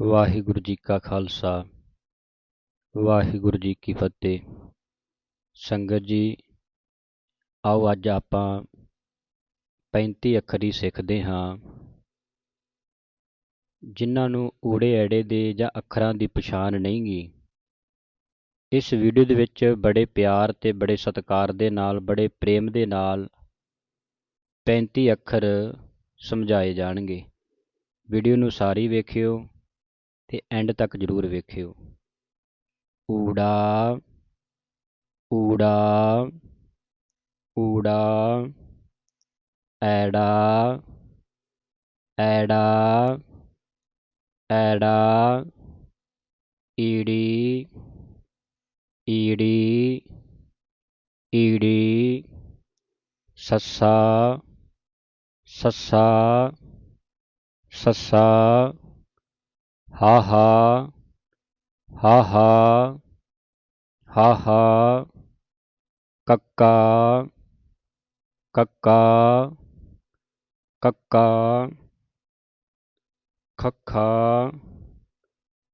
ਵਾਹਿਗੁਰੂ ਜੀ ਕਾ ਖਾਲਸਾ, ਵਾਹਿਗੁਰੂ ਜੀ ਕੀ ਫਤਿਹ। ਸੰਗਤ ਜੀ, ਆਓ ਅੱਜ ਆਪਾਂ 35 ਅੱਖਰੀ ਸਿੱਖਦੇ ਹਾਂ। ਜਿਨ੍ਹਾਂ ਨੂੰ ਊੜੇ ਐੜੇ ਦੇ ਜਾਂ ਅੱਖਰਾਂ ਦੀ ਪਛਾਣ ਨਹੀਂ ਗੀ ਇਸ ਵੀਡੀਓ ਦੇ ਵਿੱਚ ਬੜੇ ਪਿਆਰ ਤੇ ਬੜੇ ਸਤਿਕਾਰ ਦੇ ਨਾਲ, ਬੜੇ ਪ੍ਰੇਮ ਦੇ ਨਾਲ 35 ਅੱਖਰ ਸਮਝਾਏ ਜਾਣਗੇ। ਵੀਡੀਓ ਨੂੰ ਸਾਰੀ ਵੇਖਿਓ। ਅਤੇ ਐਂਡ ਤੱਕ ਜ਼ਰੂਰ ਵੇਖਿਓ। ਊੜਾ ਊੜਾ ਊੜਾ, ਐੜਾ ਐੜਾ ਐੜਾ, ਈੜੀ ਈੜੀ ਈੜੀ, ਸੱਸਾ ਸੱਸਾ ਸੱਸਾ। ਹਾਹਾ ਹਾਹਾ ਹਾਹਾ ਕੱਕਾ ਕੱਕਾ ਕੱਕਾ ਖੱਖਾ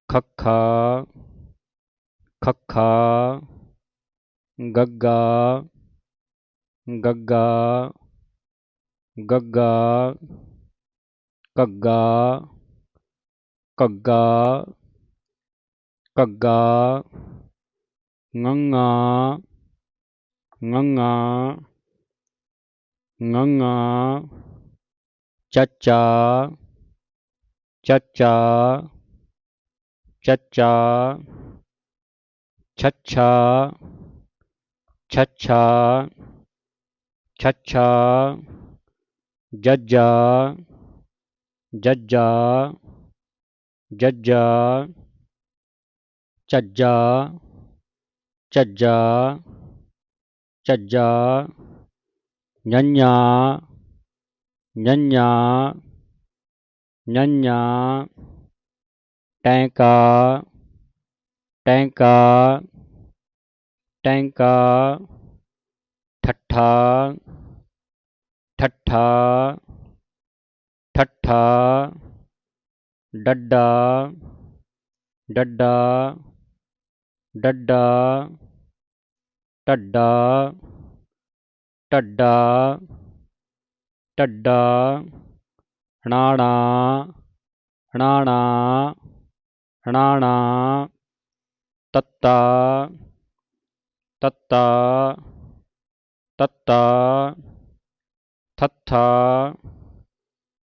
ਖੱਖਾ ਖੱਖਾ ਗੱਗਾ ਗੱਗਾ ਗੱਗਾ ਘੱਗਾ cần gỡ cần gỡ ngó ngó ngó ngó ngó ngó cha cha cha cha cha cha cha cha cha cha cha cha ja ja ja ਜੱਜਾ ਚੱਜਾ ਚੱਜਾ ਚੱਜਾ ਨੰਨਾ ਨੰਨਾ ਨੰਨਾ ਟੈਂਕਾ ਟੈਂਕਾ ਟੈਂਕਾ ਠੱਠਾ ਠੱਠਾ ਠੱਠਾ ಡಡ್ಡ ಡಡ್ಡ ಡಡ್ಡ ಟಡ್ಡ ಟಡ್ಡ ಟಡ್ಡ ಣಾಣ ಣಾಣ ಣಾಣ ತತ್ತ ತತ್ತ ತತ್ತ ಥತ್ತ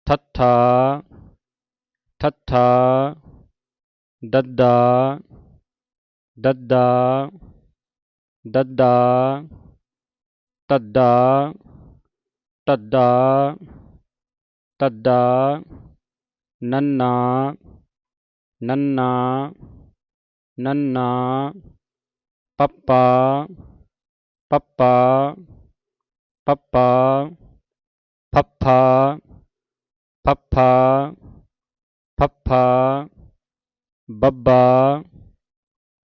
ಥತ್ತ ਥੱਥਾ ਦੱਦਾ ਦੱਦਾ ਦੱਦਾ, ਤੱਦਾ ਤੱਦਾ ਤੱਦਾ, ਨੰਨਾ ਨੰਨਾ ਨੰਨਾ, ਪੱਪਾ ਪੱਪਾ ਪੱਪਾ, ਫੱਫਾ ਫੱਫਾ Papa, Baba,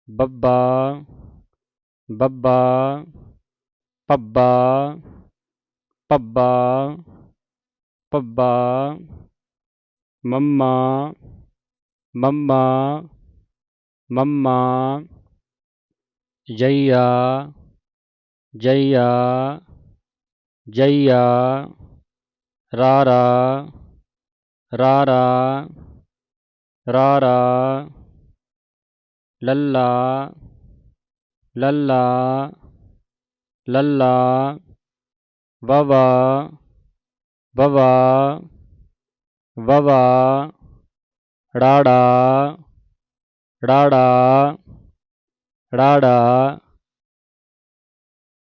Baba, Baba, Papa, Papa, Papa, Mama, Mama, Mama, Jaya, Jaya, Jaya, Rara, Rara. ರಾರಾ Lalla Lalla Lalla ಬಬಾ ಬಬಾ ಬಬಾ ಡಾಡಾ ಡಾಡಾ ಡಾಡಾ